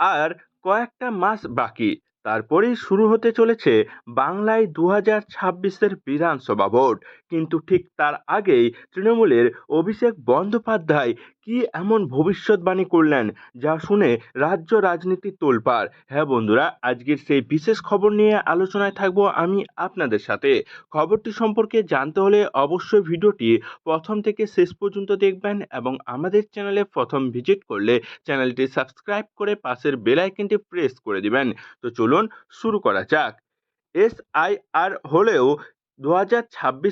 আর কয়েকটা মাস বাকি তারপরেই শুরু হতে চলেছে বাংলায় দু হাজার ছাব্বিশের বিধানসভা ভোট। কিন্তু ঠিক তার আগেই তৃণমূলের অভিষেক বন্দ্যোপাধ্যায় কি এমন ভবিষ্যৎবাণী করলেন যা শুনে রাজ্য রাজনীতি তোলপাড়। হ্যাঁ বন্ধুরা, আজকের সেই বিশেষ খবর নিয়ে আলোচনায় থাকব আমি আপনাদের সাথে। খবরটি সম্পর্কে জানতে হলে অবশ্যই ভিডিওটি প্রথম থেকে শেষ পর্যন্ত দেখবেন এবং আমাদের চ্যানেলে প্রথম ভিজিট করলে চ্যানেলটি সাবস্ক্রাইব করে পাশের বেল প্রেস করে দিবেন। তো চলুন শুরু করা যাক। এসআইআর হলেও দু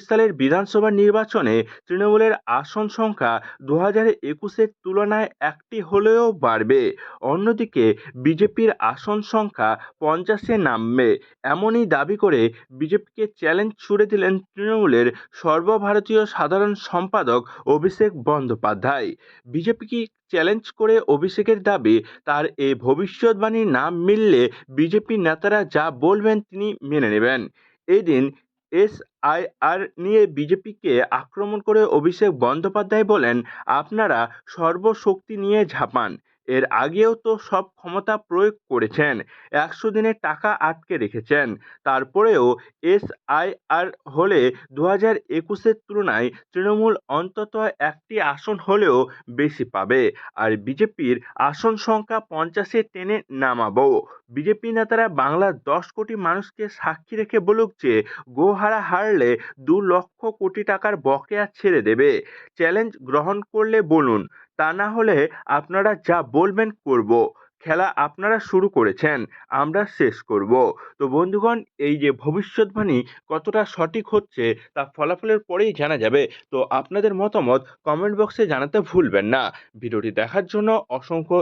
সালের বিধানসভা নির্বাচনে তৃণমূলের আসন সংখ্যা দু হাজার একুশের তুলনায় একটি হলেও বাড়বে। অন্যদিকে, বিজেপির আসন সংখ্যা পঞ্চাশে নামবে। এমনই দাবি করে বিজেপিকে চ্যালেঞ্জ ছুড়ে দিলেন তৃণমূলের সর্বভারতীয় সাধারণ সম্পাদক অভিষেক বন্দ্যোপাধ্যায়। বিজেপিকে চ্যালেঞ্জ করে অভিষেকের দাবি, তার এই ভবিষ্যৎবাণী না মিললে বিজেপি নেতারা যা বলবেন তিনি মেনে নেবেন। এদিন এসআইআর নিয়ে বিজেপিকে আক্রমণ করে অভিষেক বন্দ্যোপাধ্যায় বলেন আপনারা সর্বশক্তি নিয়ে ঝাঁপান। এর আগেও তো সব ক্ষমতা প্রয়োগ করেছেন, একশো দিনের টাকা আটকে রেখেছেন। তারপরেও এসআইআর হলে দু হাজার একুশের তুলনায় তৃণমূল অন্তত একটি আসন হলেও বেশি পাবে। আর বিজেপির আসন সংখ্যা পঞ্চাশে টেনে নামাবো। বিজেপি নেতারা বাংলার দশ কোটি মানুষকে সাক্ষী রেখে বলুক যে, গোহারা হারলে দু লক্ষ কোটি টাকার বকেয়া ছেড়ে দেবে। চ্যালেঞ্জ গ্রহণ করলে বলুন তা না হলে আপনারা যা বলবেন করব। খেলা আপনারা শুরু করেছেন, আমরা শেষ করব। তো বন্ধুগণ, এই যে ভবিষ্যৎবাণী কতটা সঠিক হচ্ছে, তা ফলাফলের পরেই জানা যাবে। তো আপনাদের মতামত কমেন্ট বক্সে জানাতে ভুলবেন না। ভিডিওটি দেখার জন্য অসংখ্য